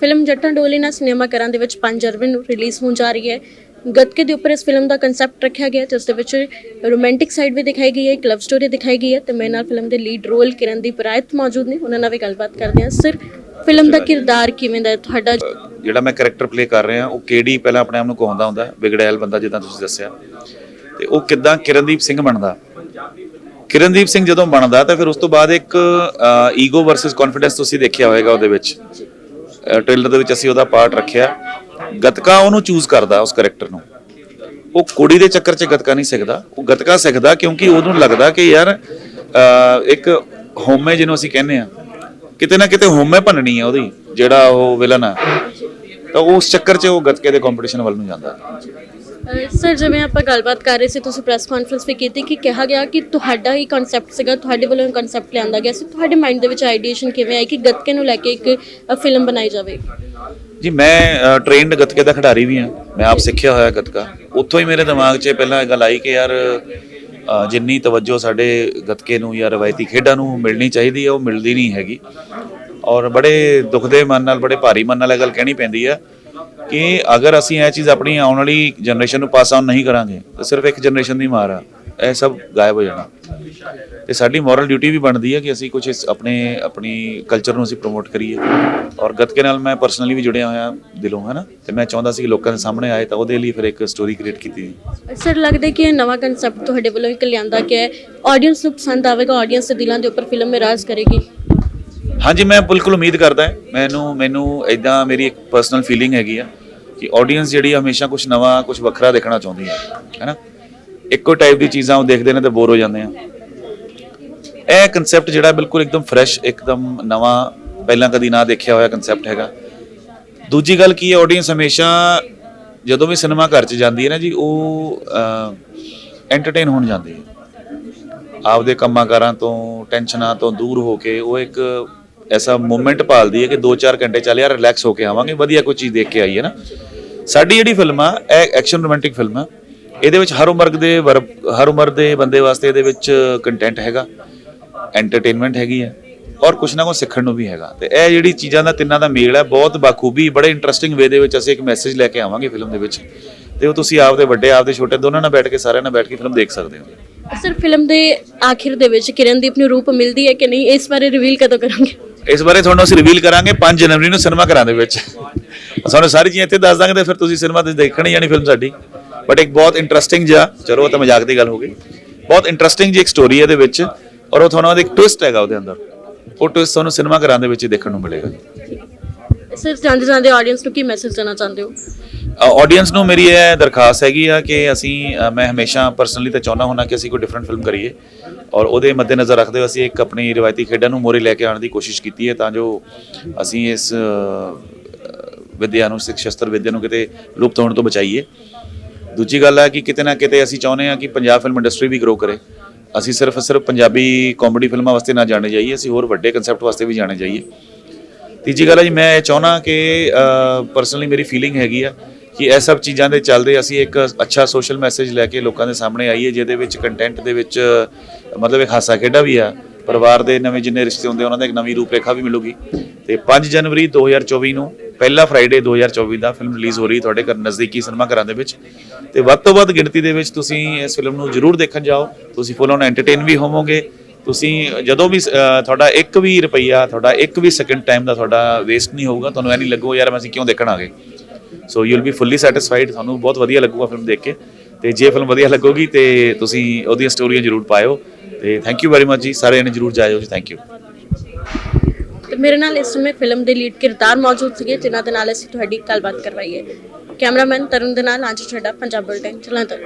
Film ਜੱਟਾਂ ਡੋਲੀਨਾ cinema ਘਰਾਂ ਦੇ ਵਿੱਚ 5 ਜਨਵਰੀ ਨੂੰ ਰਿਲੀਜ਼ ਹੋਣ ਜਾ ਰਹੀ ਹੈ। ਗੱਤਕੇ ਦੇ ਉੱਪਰ ਇਸ ਫਿਲਮ ਦਾ ਕਨਸੈਪਟ ਰੱਖਿਆ ਗਿਆ ਜਿਸ ਦੇ ਵਿੱਚ ਰੋਮਾਂਟਿਕ ਸਾਈਡ ਵੀ ਦਿਖਾਈ ਗਈ ਹੈ ਇੱਕ ਲਵ ਸਟੋਰੀ ਦਿਖਾਈ ਗਈ ਹੈ ਤੇ ਮੇਰੇ ਨਾਲ ਫਿਲਮ ਦੇ ਲੀਡ ਰੋਲ ਕਿਰਨਦੀਪ ਰਾਇਤ ਮੌਜੂਦ ਨੇ ਉਹਨਾਂ ਨਾਲ ਵੀ ਗੱਲਬਾਤ ਕਰਦੇ ਹਾਂ। ਸਰ ਫਿਲਮ ਦਾ ਕਿਰਦਾਰ ਕਿਵੇਂ ਦਾ ਹੈ? ਤੁਹਾਡਾ ਜਿਹੜਾ ਮੈਂ ਕੈਰੈਕਟਰ ਪਲੇ ਕਰ ਰਿਹਾ ਉਹ ਕੇਡੀ ਪਹਿਲਾਂ ਆਪਣੇ ਆਪ ਨੂੰ ਕਹਾਉਂਦਾ ਹੁੰਦਾ ਵਿਗੜੈਲ ਬੰਦਾ ਜਿੱਦਾਂ ਤੁਸੀਂ ਦੱਸਿਆ। ਤੇ ਉਹ ਕਿਦਾਂ ਕਿਰਨਦੀਪ ਸਿੰਘ ਬਣਦਾ? ਕਿਰਨਦੀਪ ਸਿੰਘ ਜਦੋਂ ਬਣਦਾ ਤਾਂ ਫਿਰ ਉਸ ਤੋਂ ਬਾਅਦ ਇੱਕ ਈਗੋ ਵਰਸਸ ਕੌਨਫੀਡੈਂਸ ਤੁਸੀਂ ਦੇਖਿਆ ਹੋਵੇਗਾ ਉਹਦੇ ਵਿੱਚ। ਟ੍ਰੇਲਰ ਦੇ ਵਿੱਚ ਅਸੀਂ ਉਹਦਾ ਪਾਰਟ ਰੱਖਿਆ। ਗਤਕਾ ਉਹਨੂੰ ਚੂਜ਼ ਕਰਦਾ ਉਸ ਕੈਰੈਕਟਰ ਨੂੰ। ਉਹ ਕੁੜੀ ਦੇ ਚੱਕਰ 'ਚ ਗਤਕਾ ਨਹੀਂ ਸਿੱਖਦਾ। ਉਹ ਗਤਕਾ ਸਿੱਖਦਾ ਕਿਉਂਕਿ ਉਹਨੂੰ ਲੱਗਦਾ ਕਿ ਯਾਰ ਇੱਕ ਹੋਮੇ ਜਿਹਨੂੰ ਅਸੀਂ ਕਹਿੰਦੇ ਆ ਕਿਤੇ ਨਾ ਕਿਤੇ ਹੋਮੇ ਭੰਨਣੀ ਆ ਉਹਦੀ, ਜਿਹੜਾ ਉਹ ਵਿਲਨ ਆ। ਤਾਂ ਉਸ ਚੱਕਰ 'ਚ ਉਹ ਗਤਕੇ ਦੇ ਕੰਪੀਟੀਸ਼ਨ ਵੱਲ ਨੂੰ ਜਾਂਦਾ ਸਰ ਜਿਵੇਂ ਆਪਾਂ ਗੱਲਬਾਤ ਕਰ ਰਹੇ ਸੀ ਤੁਸੀਂ ਪ੍ਰੈਸ ਕਾਨਫਰੰਸ ਵੀ ਕੀਤੀ ਕਿ ਕਿਹਾ ਗਿਆ ਕਿ ਤੁਹਾਡਾ ਹੀ ਕਨਸੈਪਟ ਸੀਗਾ ਤੁਹਾਡੇ ਵੱਲੋਂ ਕਨਸੈਪਟ ਲਿਆਂਦਾ ਗਿਆ ਸੀ। ਤੁਹਾਡੇ ਮਾਈਂਡ ਦੇ ਵਿੱਚ ਆਈਡੀਏਸ਼ਨ ਕਿਵੇਂ ਆਈ ਕਿ ਗੱਤਕੇ ਨੂੰ ਲੈ ਕੇ ਇੱਕ ਫਿਲਮ ਬਣਾਈ ਜਾਵੇ? ਜੀ ਮੈਂ ਟ੍ਰੇਨਡ ਗਤਕੇ ਦਾ ਖਿਡਾਰੀ ਵੀ ਹਾਂ। ਮੈਂ ਆਪ ਸਿੱਖਿਆ ਹੋਇਆ ਗਤਕਾ। ਉੱਥੋਂ ਹੀ ਮੇਰੇ ਦਿਮਾਗ 'ਚ ਪਹਿਲਾਂ ਇਹ ਗੱਲ ਆਈ ਕਿ ਯਾਰ ਜਿੰਨੀ ਤਵੱਜੋ ਸਾਡੇ ਗਤਕੇ ਨੂੰ ਜਾਂ ਰਵਾਇਤੀ ਖੇਡਾਂ ਨੂੰ ਮਿਲਣੀ ਚਾਹੀਦੀ ਹੈ ਉਹ ਮਿਲਦੀ ਨਹੀਂ ਹੈਗੀ। ਔਰ ਬੜੇ ਦੁੱਖ ਦੇ ਮਨ ਨਾਲ, ਬੜੇ ਭਾਰੀ ਮਨ ਨਾਲ ਇਹ ਗੱਲ ਕਹਿਣੀ ਪੈਂਦੀ ਆ ਕਿ ਅਗਰ ਅਸੀਂ ਇਹ ਚੀਜ਼ ਆਪਣੀ ਆਉਣ ਵਾਲੀ ਜਨਰੇਸ਼ਨ ਨੂੰ ਪਾਸ ਆਨ ਨਹੀਂ ਕਰਾਂਗੇ, ਤਾਂ ਸਿਰਫ ਇੱਕ ਜਨਰੇਸ਼ਨ ਦੀ ਮਾਰ ਆ। ਇਹ ਸਭ ਗਾਇਬ ਹੋ ਜਾਣਾ। ਤੇ ਸਾਡੀ ਮੋਰਲ ਡਿਊਟੀ ਵੀ ਬਣਦੀ ਹੈ ਕਿ ਅਸੀਂ ਕੁਝ ਆਪਣੇ, ਆਪਣੀ ਕਲਚਰ ਨੂੰ ਅਸੀਂ ਪ੍ਰੋਮੋਟ ਕਰੀਏ। ਔਰ ਗੱਤਕੇ ਨਾਲ ਮੈਂ ਪਰਸਨਲੀ ਵੀ ਜੁੜਿਆ ਹੋਇਆ ਦਿਲੋਂ ਹੈ ਨਾ ਤੇ ਮੈਂ ਚਾਹੁੰਦਾ ਸੀ ਕਿ ਲੋਕਾਂ ਦੇ ਸਾਹਮਣੇ ਆਏ ਤਾਂ ਉਹਦੇ ਲਈ ਫਿਰ ਇੱਕ ਸਟੋਰੀ ਕ੍ਰੀਏਟ ਕੀਤੀ ਸਰ, ਲੱਗਦਾ ਕਿ ਇਹ ਨਵਾਂ ਕਨਸੈਪਟ ਤੁਹਾਡੇ ਵੱਲੋਂ ਇੱਕ ਲਿਆਂਦਾ ਗਿਆ ਆਡੀਅנס ਨੂੰ ਪਸੰਦ ਆਵੇਗਾ ਆਡੀਅנס ਦੇ ਦਿਲਾਂ ਦੇ ਉੱਪਰ ਫਿਲਮ ਰਾਜ ਕਰੇਗੀ। ਹਾਂਜੀ, ਮੈਂ ਬਿਲਕੁਲ ਉਮੀਦ ਕਰਦਾ ਹਾਂ। ਮੈਨੂੰ ਮੈਨੂੰ ਇਦਾਂ ਮੇਰੀ ਇੱਕ ਪਰਸਨਲ ਫੀਲਿੰਗ ਹੈਗੀ ਆ ਕਿ ਆਡੀਅנס ਜਿਹੜੀ ਹਮੇਸ਼ਾ ਕੁਝ ਨਵਾਂ ਕੁਝ ਵੱਖਰਾ ਦੇਖਣਾ ਚਾਹੁੰਦੀ ਹੈ ਹੈਨਾ? ਇੱਕੋ ਟਾਈਪ ਦੀ ਚੀਜ਼ਾਂ ਉਹ ਦੇਖਦੇ ਨੇ ਤੇ ਬੋਰ ਹੋ ਜਾਂਦੇ ਆ। ਇਹ ਕਨਸੈਪਟ ਜਿਹੜਾ ਬਿਲਕੁਲ ਇੱਕਦਮ ਫਰੈਸ਼ ਇੱਕਦਮ ਨਵਾਂ, ਪਹਿਲਾਂ ਕਦੀ ਨਾ ਦੇਖਿਆ ਹੋਇਆ ਕਨਸੈਪਟ ਹੈਗਾ। ਦੂਜੀ ਗੱਲ ਕੀ ਹੈ ਆਡੀਅנס ਹਮੇਸ਼ਾ ਜਦੋਂ ਵੀ ਸਿਨੇਮਾ ਘਰ ਚ ਜਾਂਦੀ ਹੈ ਨਾ ਜੀ, ਉਹ ਐਂਟਰਟੇਨ ਹੋਣ ਜਾਂਦੀ ਹੈ। ਆਪਦੇ ਕੰਮਾਂ ਕਾਰਾਂ ਤੋਂ, ਟੈਨਸ਼ਨਾਂ ਤੋਂ ਦੂਰ ਹੋ ਕੇ ਉਹ ਇੱਕ ਐਸਾ ਮੂਮੈਂਟ ਪਾਲਦੀ ਹੈ ਕਿ 2-4 ਘੰਟੇ ਚੱਲ ਯਾਰ ਰਿਲੈਕਸ ਹੋ ਕੇ ਆਵਾਂਗੇ, ਵਧੀਆ ਕੋਈ ਚੀਜ਼ ਦੇਖ ਕੇ ਆਈਏ ਨਾ। ਸਾਡੀ ਜਿਹੜੀ ਫਿਲਮ ਆ, ਇਹ ਐਕਸ਼ਨ ਰੋਮਾਂਟਿਕ ਫਿਲਮ ਆ। ਇਹਦੇ ਵਿੱਚ ਹਰ ਉਮਰ ਦੇ ਹਰ ਉਮਰ ਦੇ ਬੰਦੇ ਵਾਸਤੇ ਇਹਦੇ ਵਿੱਚ ਕੰਟੈਂਟ ਹੈਗਾ ਐਂਟਰਟੇਨਮੈਂਟ ਹੈਗੀ ਹੈ ਔਰ ਕੁਛ ਨਾ ਕੁਛ ਸਿੱਖਣ ਨੂੰ ਵੀ ਹੈਗਾ। ਤੇ ਇਹ ਜਿਹੜੀ ਚੀਜ਼ਾਂ ਦਾ ਤਿੰਨਾਂ ਦਾ ਮੇਲ ਹੈ ਬਹੁਤ ਬਾਖੂਬੀ, ਬੜੇ ਇੰਟਰਸਟਿੰਗ ਵੇ ਦੇ ਵਿੱਚ ਅਸੀਂ ਇੱਕ ਮੈਸੇਜ ਲੈ ਕੇ ਆਵਾਂਗੇ ਫਿਲਮ ਦੇ ਵਿੱਚ। ਤੇ ਉਹ ਤੁਸੀਂ ਆਪਦੇ ਵੱਡੇ, ਆਪਦੇ ਛੋਟੇ ਦੋਨਾਂ ਨਾਲ ਬੈਠ ਕੇ, ਸਾਰਿਆਂ ਨਾਲ ਬੈਠ ਕੇ ਫਿਲਮ ਦੇਖ ਸਕਦੇ ਹੋ। ਸਰ ਫਿਲਮ ਦੇ ਆਖਿਰ ਦੇ ਵਿੱਚ ਕਿਰਨਦੀਪ ਨੂੰ ਰੂਪ ਮਿਲਦੀ ਹੈ ਕਿ ਨਹੀਂ? ਇਸ ਬਾਰੇ ਰਿਵੀਲ ਕਦੋਂ ਕਰਾਂਗੇ? ਇਸ ਬਾਰੇ ਤੁਹਾਨੂੰ ਅਸੀਂ ਰਿਵੀਲ ਕਰਾਂਗੇ 5 ਜਨਵਰੀ ਨੂੰ ਸਿਨੇਮਾ ਘਰਾਂ ਦੇ ਵਿੱਚ। ਸਾਨੂੰ ਸਾਰੀ ਚੀਜ਼ਾਂ ਇੱਥੇ ਦੱਸ ਦਾਂਗੇ ਤੇ ਫਿਰ ਤੁਸੀਂ ਸਿਨੇਮਾ ਤੇ ਦੇਖਣੀ ਜਾਣੀ ਫਿਲਮ ਸਾਡੀ। ਬਟ ਇੱਕ ਬਹੁਤ ਇੰਟਰਸਟਿੰਗ ਜਿਹਾ, ਚਲੋ ਉਹ ਤਾਂ ਮਜ਼ਾਕ ਦੀ ਗੱਲ ਹੋ ਗਈ। ਬਹੁਤ ਇੰਟਰਸਟਿੰਗ ਜੀ ਇੱਕ ਸਟੋਰੀ ਹੈ ਇਹਦੇ ਵਿੱਚ, ਔਰ ਉਹ ਤੁਹਾਨੂੰ ਉਹਦੇ ਇੱਕ ਟਵਿਸਟ ਹੈਗਾ ਉਹਦੇ ਅੰਦਰ। ਉਹ ਟਵਿਸਟ ਤੁਹਾਨੂੰ ਸਿਨੇਮਾ ਘਰਾਂ ਦੇ ਵਿੱਚ ਹੀ ਦੇਖਣ ਨੂੰ ਮਿਲੇਗਾ। ਸਰ ਜਾਂਦੇ ਜਾਂਦੇ ਆਡੀਅנס ਨੂੰ ਕੀ ਮੈਸੇਜ ਦੇਣਾ ਚਾਹੁੰਦੇ ਹੋ? ਆਡੀਅנס ਨੂੰ ਮੇਰੀ ਇਹ ਦਰਖਾਸਤ ਹੈਗੀ ਆ ਕਿ ਅਸੀਂ ਅ, ਮੈਂ ਹਮੇਸ਼ਾ ਪਰਸਨਲੀ ਤਾਂ ਚਾਹੁੰਦਾ ਹੁੰਦਾ ਕਿ ਅਸੀਂ ਕੋਈ ਡਿਫਰੈਂਟ ਫਿਲਮ ਕਰੀਏ। ਔਰ ਉਹਦੇ ਮੱਦੇਨਜ਼ਰ ਰੱਖਦੇ ਹੋਏ ਅਸੀਂ ਇੱਕ ਆਪਣੀ ਰਵਾਇਤੀ ਖੇਡਾਂ ਨੂੰ ਮੋਰੇ ਲੈ ਕੇ ਆਉਣ ਦੀ ਕੋਸ਼ਿਸ਼ ਕੀਤੀ ਹੈ ਤਾਂ ਜੋ ਅਸੀਂ ਇਸ ਅ, ਵਿਦਿਆ ਨੂੰ ਸਿੱਖ ਸ਼ਸਤਰ ਵਿੱਦਿਆ ਨੂੰ ਕਿਤੇ ਲੁਪਤ ਹੋਣ ਤੋਂ ਬਚਾਈਏ। ਦੂਜੀ ਗੱਲ ਹੈ ਕਿ ਕਿਤੇ ਨਾ ਕਿਤੇ ਅਸੀਂ ਚਾਹੁੰਦੇ ਹਾਂ ਕਿ ਪੰਜਾਬ ਫਿਲਮ ਇੰਡਸਟਰੀ ਵੀ ਗਰੋ ਕਰੇ। ਅਸੀਂ ਸਿਰਫ ਸਿਰਫ ਪੰਜਾਬੀ ਕਾਮੇਡੀ ਫਿਲਮਾਂ ਵਾਸਤੇ ਨਾ ਜਾਣੇ ਜਾਈਏ ਅਸੀਂ ਹੋਰ ਵੱਡੇ ਕਨਸੈਪਟ ਵਾਸਤੇ ਵੀ ਜਾਣੇ ਜਾਈਏ। ਤੀਜੀ ਗੱਲ ਹੈ ਜੀ ਮੈਂ ਇਹ ਚਾਹੁੰਦਾ ਕਿ ਪਰਸਨਲੀ ਮੇਰੀ ਫੀਲਿੰਗ ਹੈਗੀ ਆ ਕਿ ਇਹ ਸਭ ਚੀਜ਼ਾਂ ਦੇ ਚੱਲਦੇ ਅਸੀਂ ਇੱਕ ਅੱਛਾ ਸੋਸ਼ਲ ਮੈਸੇਜ ਲੈ ਕੇ ਲੋਕਾਂ ਦੇ ਸਾਹਮਣੇ ਆਈਏ, ਜਿਹਦੇ ਵਿੱਚ ਕੰਟੈਂਟ ਦੇ ਵਿੱਚ, ਮਤਲਬ ਇੱਕ ਹਾਸਾ ਖੇਡਾ ਵੀ ਆ। ਪਰਿਵਾਰ ਦੇ ਨਵੇਂ ਜਿੰਨੇ ਰਿਸ਼ਤੇ ਹੁੰਦੇ ਉਹਨਾਂ ਦਾ ਇੱਕ ਨਵੀਂ ਰੂਪਰੇਖਾ ਵੀ ਮਿਲੂਗੀ। ਤੇ 5 ਜਨਵਰੀ 2024 ਨੂੰ, ਪਹਿਲਾ ਫਰਾਈਡੇ 2024 ਦਾ ਫਿਲਮ ਰਿਲੀਜ਼ ਹੋ ਰਹੀ ਤੁਹਾਡੇ ਘਰ ਨਜ਼ਦੀਕੀ ਸਿਨੇਮਾ ਘਰਾਂ ਦੇ ਵਿੱਚ। ਤੇ ਵੱਧ ਤੋਂ ਵੱਧ ਗਿਣਤੀ ਦੇ ਵਿੱਚ ਤੁਸੀਂ ਇਸ ਫਿਲਮ ਨੂੰ ਜ਼ਰੂਰ ਦੇਖਣ ਜਾਓ। ਤੁਸੀਂ ਫੁੱਲ ਔਨ ਐਂਟਰਟੇਨ ਵੀ ਹੋਵੋਗੇ। ਤੁਸੀਂ ਜਦੋਂ ਵੀ ਤੁਹਾਡਾ ਇੱਕ ਵੀ ਰੁਪਈਆ, ਤੁਹਾਡਾ ਇੱਕ ਵੀ ਸੈਕਿੰਡ ਟਾਈਮ ਦਾ ਤੁਹਾਡਾ ਵੇਸਟ ਨਹੀਂ ਹੋਊਗਾ। ਤੁਹਾਨੂੰ ਇਹ ਨਹੀਂ ਲੱਗੋ ਯਾਰ, ਅਸੀਂ ਕਿਉਂ ਦੇਖਣ ਆ ਗਏ? So you will be fully satisfied ਤੁਹਾਨੂੰ ਬਹੁਤ ਵਧੀਆ ਲੱਗੂਗਾ ਫਿਲਮ ਦੇਖ ਕੇ। ਤੇ ਜੇ ਫਿਲਮ ਵਧੀਆ ਲੱਗੂਗੀ, ਤੇ ਤੁਸੀਂ ਉਹਦੀਆਂ ਸਟੋਰੀਆਂ ਜ਼ਰੂਰ ਪਾਇਓ। ਤੇ ਥੈਂਕ ਯੂ ਵੈਰੀ ਮਚ ਜੀ। ਸਾਰੇ ਜਣੇ ਜ਼ਰੂਰ ਜਾਇਓ ਜੀ। ਥੈਂਕ ਯੂ ਤੇ ਮੇਰੇ ਨਾਲ ਇਸ ਸਮੇਂ ਫਿਲਮ ਦੇ ਲੀਡ ਕਿਰਦਾਰ ਮੌਜੂਦ ਸੀਗੇ, ਜਿਨ੍ਹਾਂ ਦੇ ਨਾਲ ਅਸੀਂ ਤੁਹਾਡੀ ਗੱਲਬਾਤ ਕਰਵਾਈ ਹੈ। ਕੈਮਰਾਮੈਨ ਤਰੁਣ ਦੇ ਨਾਲ ਆਂਚੀ ਛੱਡਾ ਪੰਜਾਬ ਬੁਲਟਨ ਜਲੰਧਰ